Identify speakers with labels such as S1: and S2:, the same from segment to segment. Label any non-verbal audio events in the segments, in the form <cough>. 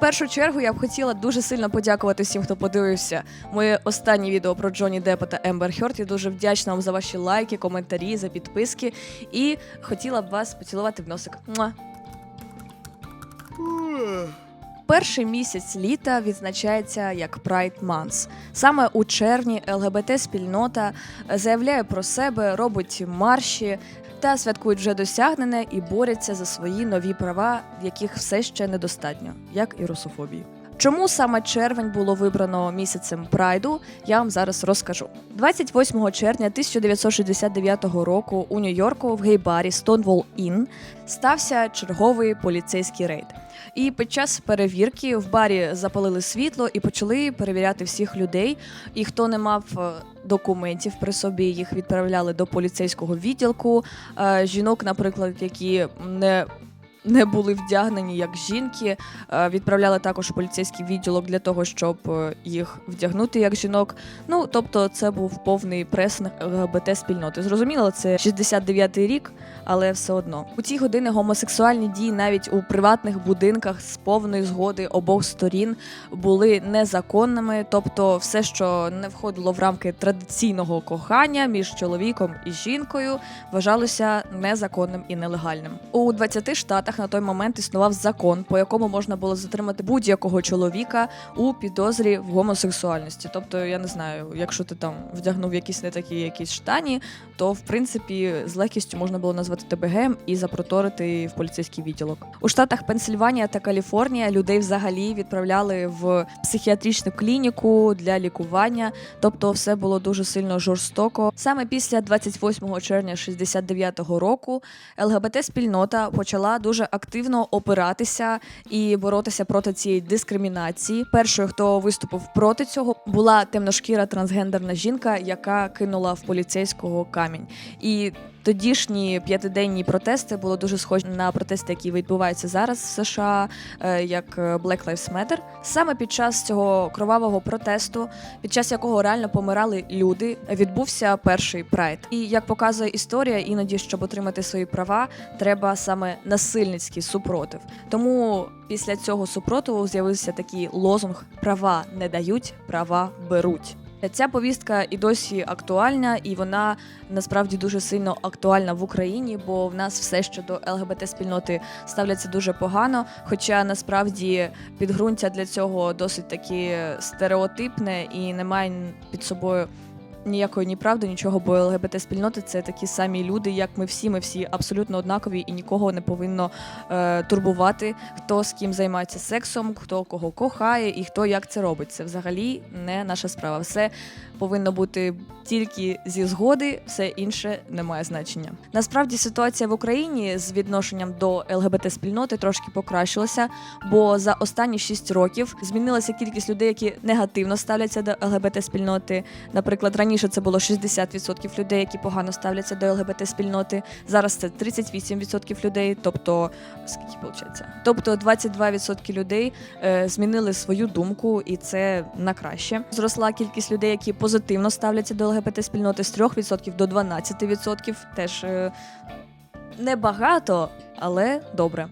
S1: Першу чергу я б хотіла дуже сильно подякувати всім, хто подивився моє останнє відео про Джонні Деппа та Ембер Хьорд. Я дуже вдячна вам за ваші лайки, коментарі, за підписки. І хотіла б вас поцілувати в носик. Муа. Перший місяць літа відзначається як Pride Month. Саме у червні ЛГБТ-спільнота заявляє про себе, робить марші та святкують вже досягнене і борються за свої нові права, яких все ще недостатньо, як і русофобії. Чому саме червень було вибрано місяцем прайду, я вам зараз розкажу. 28 червня 1969 року у Нью-Йорку в гей-барі Stonewall Inn стався черговий поліцейський рейд. І під час перевірки в барі запалили світло і почали перевіряти всіх людей. І хто не мав е, документів при собі, їх відправляли до поліцейського відділку. Е, Жінок, наприклад, які не не були вдягнені як жінки, е, відправляли також у поліцейський відділок для того, щоб е, їх вдягнути як жінок. Ну тобто, це був повний пресинг ЛГБТ спільноти. Зрозуміло, це 69-й рік, але все одно у ті години гомосексуальні дії навіть у приватних будинках з повної згоди обох сторін були незаконними. Тобто, все, що не входило в рамки традиційного кохання між чоловіком і жінкою, вважалося незаконним і нелегальним. У 20 штатах на той момент існував закон, по якому можна було затримати будь-якого чоловіка у підозрі в гомосексуальності. Тобто, я не знаю, якщо ти там вдягнув якісь не такі якісь штані, то в принципі з легкістю можна було назвати тебе геєм і запроторити в поліцейський відділок. У штатах Пенсильванія та Каліфорнія людей взагалі відправляли в психіатричну клініку для лікування. Тобто, все було дуже сильно жорстоко. Саме після 28 червня 69-го року ЛГБТ-спільнота почала дуже активно опиратися і боротися проти цієї дискримінації. Першою, хто виступив проти цього, була темношкіра трансгендерна жінка, яка кинула в поліцейського камінь. І Тодішні п'ятиденні протести були дуже схожі на протести, які відбуваються зараз в США, е, як е, Black Lives Matter. Саме під час цього кровавого протесту, під час якого реально помирали люди, відбувся перший прайд. І як показує історія, іноді, щоб отримати свої права, треба саме насильницький супротив. Тому після цього супротиву з'явився такий лозунг: права не дають, права беруть. Ця повістка і досі актуальна, і вона насправді дуже сильно актуальна в Україні, бо в нас все щодо ЛГБТ спільноти ставляться дуже погано. Хоча насправді підґрунтя для цього досить таки стереотипне і немає під собою. Ніякої ні правди, нічого, бо ЛГБТ спільноти це такі самі люди, як ми всі. Ми всі абсолютно однакові, і нікого не повинно е, турбувати, хто з ким займається сексом, хто кого кохає і хто як це робить. Це взагалі не наша справа. Все повинно бути тільки зі згоди, все інше не має значення. Насправді ситуація в Україні з відношенням до ЛГБТ спільноти трошки покращилася, бо за останні 6 років змінилася кількість людей, які негативно ставляться до ЛГБТ спільноти. Наприклад, раніше це було 60% людей, які погано ставляться до ЛГБТ спільноти. Зараз це 38% людей, тобто скільки виходить? Тобто 22% людей е, змінили свою думку, і це на краще. Зросла кількість людей, які позитивно ставляться до ЛГБТ спільноти з 3% до 12%. Теж е, небагато, але добре.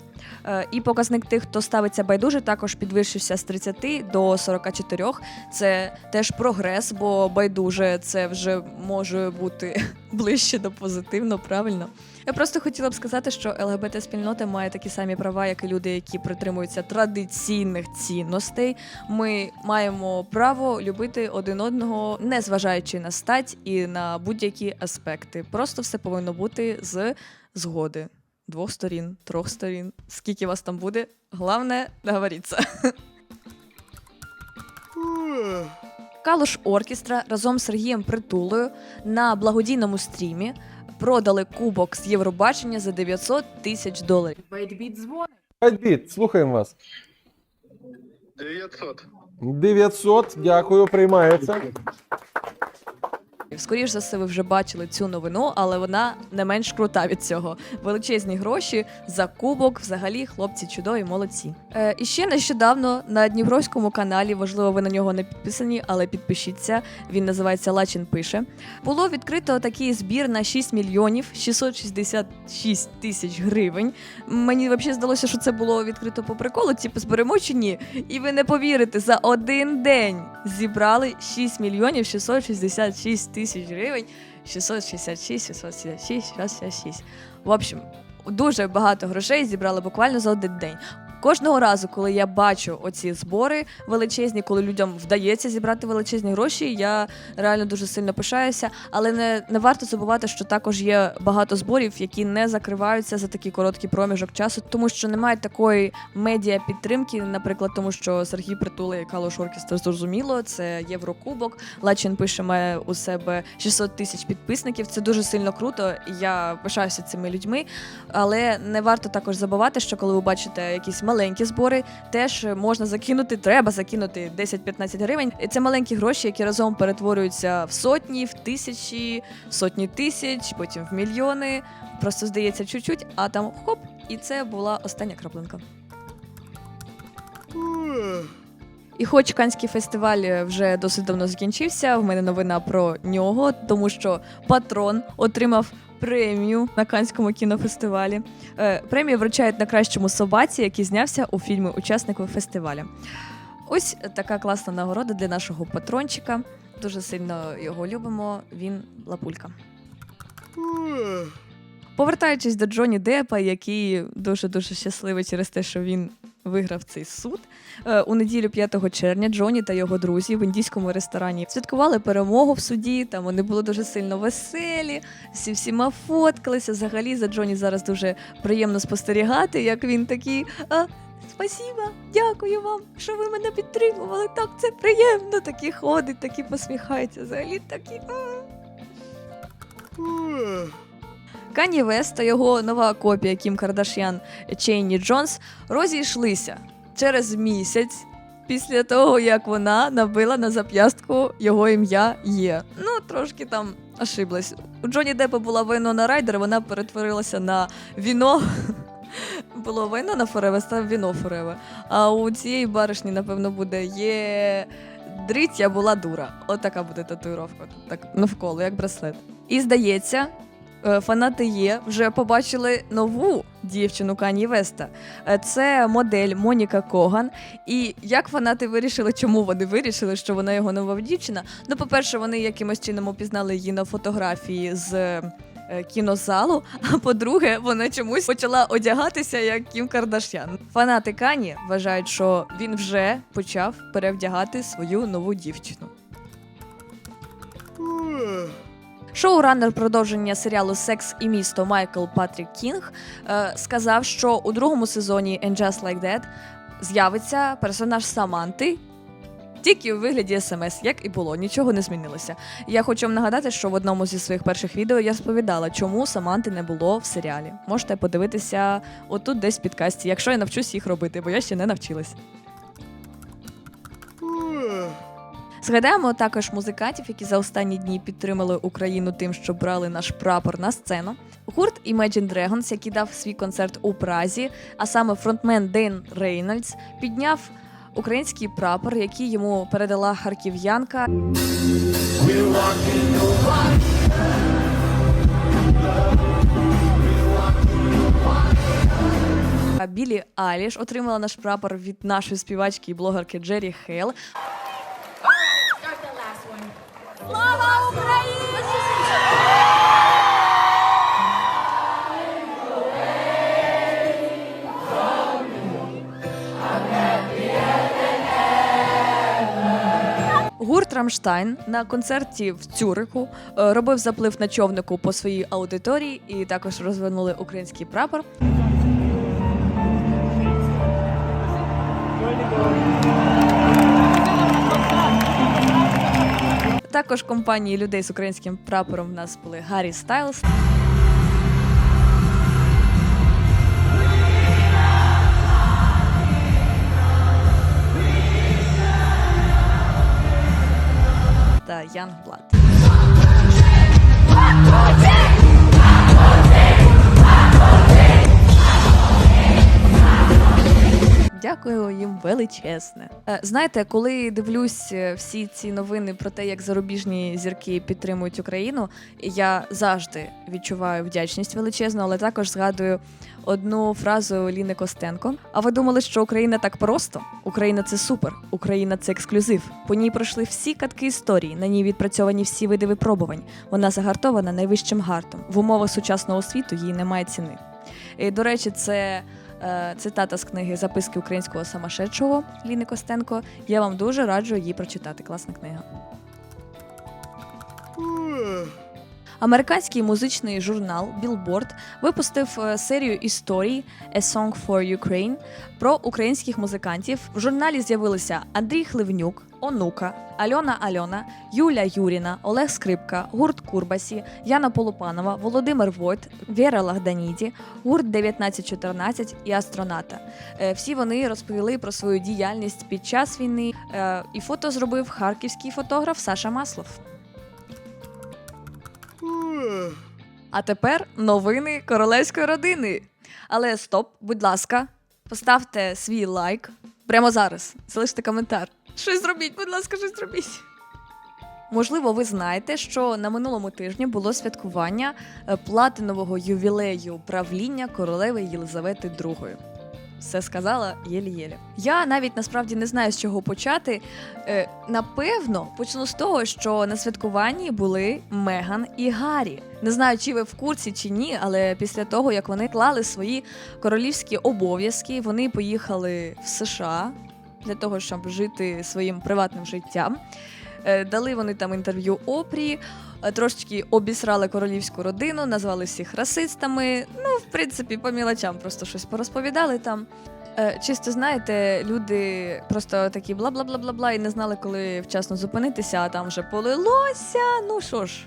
S1: Е, І показник тих, хто ставиться байдуже, також підвищився з 30 до 44. Це теж прогрес, бо байдуже це вже може бути <laughs> ближче до позитивно, правильно. Я просто хотіла б сказати, що ЛГБТ спільнота має такі самі права, як і люди, які притримуються традиційних цінностей. Ми маємо право любити один одного, не зважаючи на стать і на будь-які аспекти. Просто все повинно бути з згоди двох сторін, трьох сторін. Скільки вас там буде? Головне, договоріться. Калуш Оркестра разом з Сергієм Притулою на благодійному стрімі продали кубок з Євробачення за 900 тисяч доларів.
S2: Бейтбіт дзвонить.
S3: Альбіт, слухаємо вас.
S4: 900.
S3: 900, дякую, приймається.
S1: Скоріше за все, ви вже бачили цю новину, але вона не менш крута від цього. Величезні гроші за кубок. Взагалі, хлопці чудові, молодці. Е, і ще нещодавно на Дніпровському каналі, можливо, ви на нього не підписані, але підпишіться. Він називається Лачин пише. Було відкрито такий збір на 6 мільйонів 666 тисяч гривень. Мені взагалі здалося, що це було відкрито по приколу, типу зберемо чи ні. І ви не повірите, за один день зібрали 6 мільйонів 666 тисяч гривень. 666, 666, 666. В общем, дуже багато грошей зібрали буквально за один день. Кожного разу, коли я бачу оці збори величезні, коли людям вдається зібрати величезні гроші, я реально дуже сильно пишаюся. Але не, не варто забувати, що також є багато зборів, які не закриваються за такий короткий проміжок часу, тому що немає такої медіа підтримки. Наприклад, тому що Сергій Притула Калош Оркестр зрозуміло, це Єврокубок. Лачин пише має у себе 600 тисяч підписників. Це дуже сильно круто. Я пишаюся цими людьми. Але не варто також забувати, що коли ви бачите якісь маленькі збори, теж можна закинути, треба закинути 10-15 гривень. І Це маленькі гроші, які разом перетворюються в сотні, в тисячі, в сотні тисяч, потім в мільйони. Просто здається чуть-чуть, а там хоп, і це була остання краплинка. І хоч Канський фестиваль вже досить давно закінчився, в мене новина про нього, тому що патрон отримав премію на Канському кінофестивалі. Е, Премію вручають на кращому собаці, який знявся у фільмі Учаснику фестивалю. Ось така класна нагорода для нашого патрончика. Дуже сильно його любимо. Він лапулька. Повертаючись до Джоні Деппа, який дуже дуже щасливий через те, що він виграв цей суд. Е, У неділю 5 червня Джоні та його друзі в індійському ресторані святкували перемогу в суді. Там вони були дуже сильно веселі, всі всіма фоткалися. Взагалі за Джоні зараз дуже приємно спостерігати, як він такий. А, Спасіба, дякую вам, що ви мене підтримували. Так це приємно. Такі ходить, такі посміхається. Взагалі такі. Кані Вест та його нова копія Кім Кардашян Чейні Джонс розійшлися через місяць після того, як вона набила на зап'ястку його ім'я Є. Ну, трошки там ошиблась. У Джоні Деппа була Вайнона Райдер, вона перетворилася на віно. <laughs> Було вино на Фореве, став віно Фореве. А у цієї баришні, напевно, буде є дрить, я була дура. От буде татуїровка. Так навколо, як браслет. І здається, фанати є вже побачили нову дівчину Кані Веста. Е, Це модель Моніка Коган. І як фанати вирішили, чому вони вирішили, що вона його нова дівчина? Ну, по-перше, вони якимось чином опізнали її на фотографії з. е, Кінозалу, а по-друге, вона чомусь почала одягатися як Кім Кардашян. Фанати Кані вважають, що він вже почав перевдягати свою нову дівчину. Шоураннер продовження серіалу Секс і місто Майкл Патрік Кінг е, сказав, що у другому сезоні And Just Like That з'явиться персонаж Саманти. Тільки у вигляді смс, як і було, нічого не змінилося. Я хочу вам нагадати, що в одному зі своїх перших відео я розповідала, чому Саманти не було в серіалі. Можете подивитися отут десь в підкасті, якщо я навчусь їх робити, бо я ще не навчилась. Згадаємо також музикантів, які за останні дні підтримали Україну тим, що брали наш прапор на сцену. Гурт Imagine Dragons, який дав свій концерт у Празі, а саме фронтмен Ден Рейнольдс, підняв український прапор, який йому передала харків'янка. Білі Айліш отримала наш прапор від нашої співачки і блогерки Джері Хейл.
S2: Слава Україні!
S1: Гурт Рамштайн на концерті в Цюриху е, робив заплив на човнику по своїй аудиторії і також розвернули український прапор. Також компанії людей з українським прапором в нас були Гаррі Стайлз. Дякую їм величезне. Е, Знаєте, коли дивлюсь е, всі ці новини про те, як зарубіжні зірки підтримують Україну, я завжди відчуваю вдячність величезну, але також згадую одну фразу Ліни Костенко. А ви думали, що Україна так просто? Україна це супер, Україна це ексклюзив. По ній пройшли всі катки історії, на ній відпрацьовані всі види випробувань. Вона загартована найвищим гартом. В умовах сучасного світу їй немає ціни. І, до речі, це е, цитата з книги Записки українського самошедшого Ліни Костенко. Я вам дуже раджу її прочитати. Класна книга. Американський музичний журнал Billboard випустив е, серію історій A Song for Ukraine про українських музикантів. В журналі з'явилися Андрій Хливнюк, Онука, Альона Альона, Юля Юріна, Олег Скрипка, гурт Курбасі, Яна Полупанова, Володимир Войт, Віра Лагданіді, гурт 1914 і Астроната. Е, Всі вони розповіли про свою діяльність під час війни. Е, І фото зробив харківський фотограф Саша Маслов. А тепер новини королевської родини. Але стоп, будь ласка, поставте свій лайк прямо зараз. Залиште коментар. Щось зробіть, будь ласка, щось зробіть. Можливо, ви знаєте, що на минулому тижні було святкування е, платинового ювілею правління королеви Єлизавети II. Все сказала єлі-єлі. Я навіть насправді не знаю, з чого почати. Е, напевно, почну з того, що на святкуванні були Меган і Гаррі. Не знаю, чи ви в курсі чи ні, але після того, як вони клали свої королівські обов'язки, вони поїхали в США для того, щоб жити своїм приватним життям. Е, Дали вони там інтерв'ю Опрі, е, трошечки обісрали королівську родину, назвали всіх расистами. Ну, в принципі, по мілочам просто щось порозповідали там. Е, Чисто знаєте, люди просто такі бла бла бла бла бла і не знали, коли вчасно зупинитися, а там вже полилося. Ну що ж,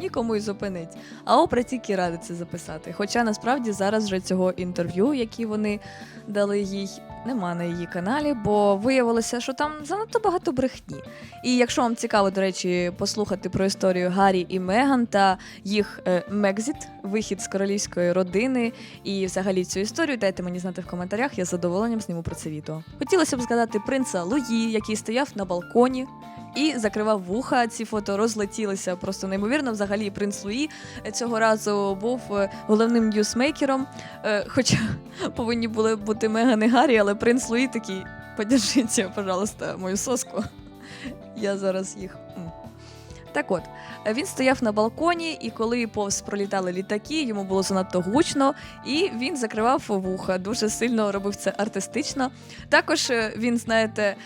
S1: нікому й зупинить. А Опра тільки ради це записати. Хоча насправді зараз вже цього інтерв'ю, які вони дали їй, нема на її каналі, бо виявилося, що там занадто багато брехні. І якщо вам цікаво, до речі, послухати про історію Гаррі і Меган та їх е, Мекзіт, вихід з королівської родини і взагалі цю історію, дайте мені знати в коментарях, я з задоволенням зніму про це відео. Хотілося б згадати принца Луї, який стояв на балконі. І закривав вуха. Ці фото розлетілися просто неймовірно. Взагалі, принц Луї цього разу був е, головним ньюсмейкером. Е, Хоча <laughs> повинні були бути Меган і але принц Луї такий: подержіть, пожалуйста, мою соску. <laughs> Я зараз їх. Так от, е, він стояв на балконі, і коли повз пролітали літаки, йому було занадто гучно, і він закривав вуха. Дуже сильно робив це артистично. Також е, він, знаєте,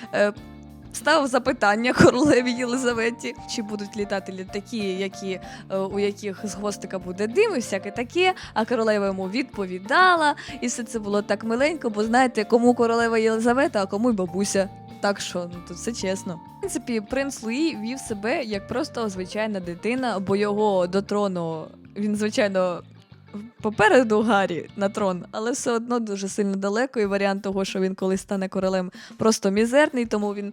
S1: ставив запитання королеві Єлизаветі, чи будуть літати літаки, які, е, у яких з хвостика буде дим і всяке таке. А королева йому відповідала, і все це було так миленько, бо знаєте, кому королева Єлизавета, а кому й бабуся. Так що ну тут все чесно. В принципі, принц Луї вів себе як просто звичайна дитина, бо його до трону він, звичайно, попереду Гаррі на трон, але все одно дуже сильно далеко. І варіант того, що він колись стане королем, просто мізерний, тому він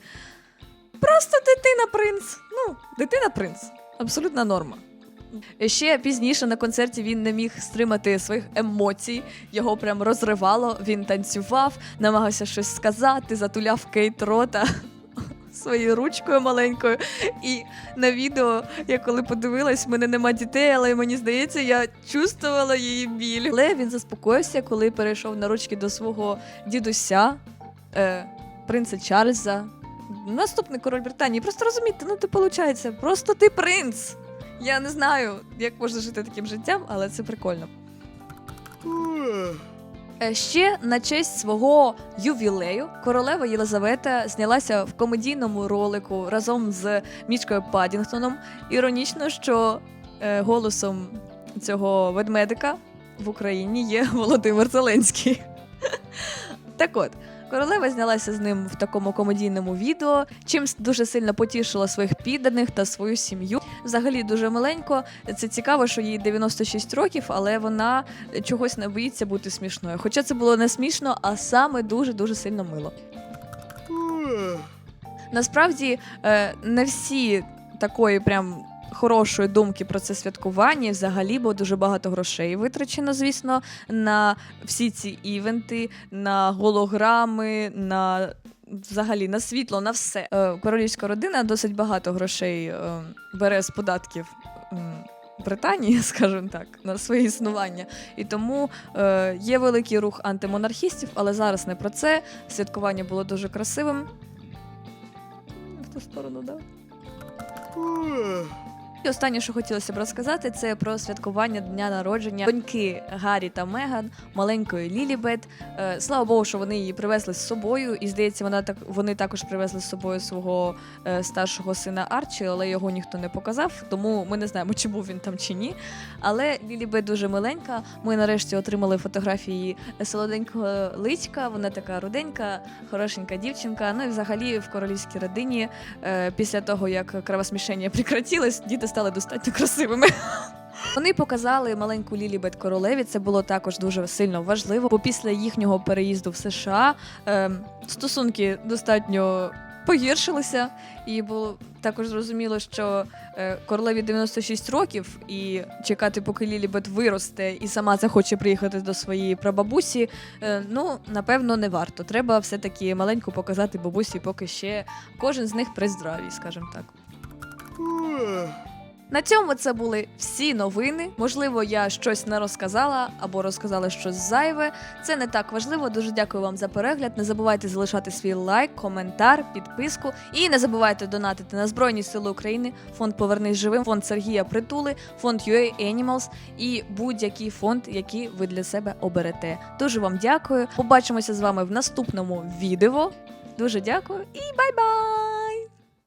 S1: просто дитина-принц. Ну, дитина-принц. Абсолютна норма. Ще пізніше на концерті він не міг стримати своїх емоцій, його прям розривало. Він танцював, намагався щось сказати, затуляв кейт рота своєю ручкою маленькою. І на відео, я коли подивилась, в мене нема дітей, але мені здається, я чувствувала її біль. Але він заспокоївся, коли перейшов на ручки до свого дідуся, е, принца Чарльза. Наступний король Британії. Просто розумієте, ну ти виходить, просто ти принц. Я не знаю, як можна жити таким життям, але це прикольно. Е, Ще на честь свого ювілею королева Єлизавета знялася в комедійному ролику разом з Мічкою Падінгтоном. Іронічно, що е, голосом цього ведмедика в Україні є <laughs> Володимир Зеленський. Так от, королева знялася з ним в такому комедійному відео, чим дуже сильно потішила своїх підданих та свою сім'ю. Взагалі дуже миленько. Це цікаво, що їй 96 років, але вона чогось не боїться бути смішною. Хоча це було не смішно, а саме дуже дуже сильно мило. Насправді е, не всі такої прям хорошої думки про це святкування. І Взагалі, бо дуже багато грошей витрачено, звісно, на всі ці івенти, на голограми, на взагалі на світло, на все. Е, Королівська родина досить багато грошей е, бере з податків. Британії, <laughs> скажімо так, на своє існування. І тому е, є великий рух антимонархістів, але зараз не про це. Святкування було дуже красивим. В ту сторону, да. І останнє, що хотілося б розказати, це про святкування дня народження доньки Гаррі та Меган, маленької Лілібет. Е, слава Богу, що вони її привезли з собою, і здається, вона так вони також привезли з собою свого е, старшого сина Арчі, але його ніхто не показав, тому ми не знаємо, чи був він там чи ні. Але Лілібет дуже миленька. Ми нарешті отримали фотографії солоденького личка. Вона така руденька, хорошенька дівчинка. Ну і взагалі в королівській родині е, після того, як кровосмішення прекратилось, діти стали достатньо красивими. <laughs> Вони показали маленьку Лілібет королеві. Це було також дуже сильно важливо. Бо після їхнього переїзду в США е, стосунки достатньо погіршилися, і було також зрозуміло, що е, королеві 96 років, і чекати, поки Лілібет виросте і сама захоче приїхати до своєї прабабусі. е, ну напевно не варто. Треба все таки маленьку показати бабусі, поки ще кожен з них при здраві, скажімо так. На цьому це були всі новини. Можливо, я щось не розказала або розказала щось зайве. Це не так важливо. Дуже дякую вам за перегляд. Не забувайте залишати свій лайк, коментар, підписку. І не забувайте донатити на Збройні Сили України, фонд Повернись живим, фонд Сергія Притули, фонд UA Animals і будь-який фонд, який ви для себе оберете. Дуже вам дякую. Побачимося з вами в наступному відео. Дуже дякую і бай-бай!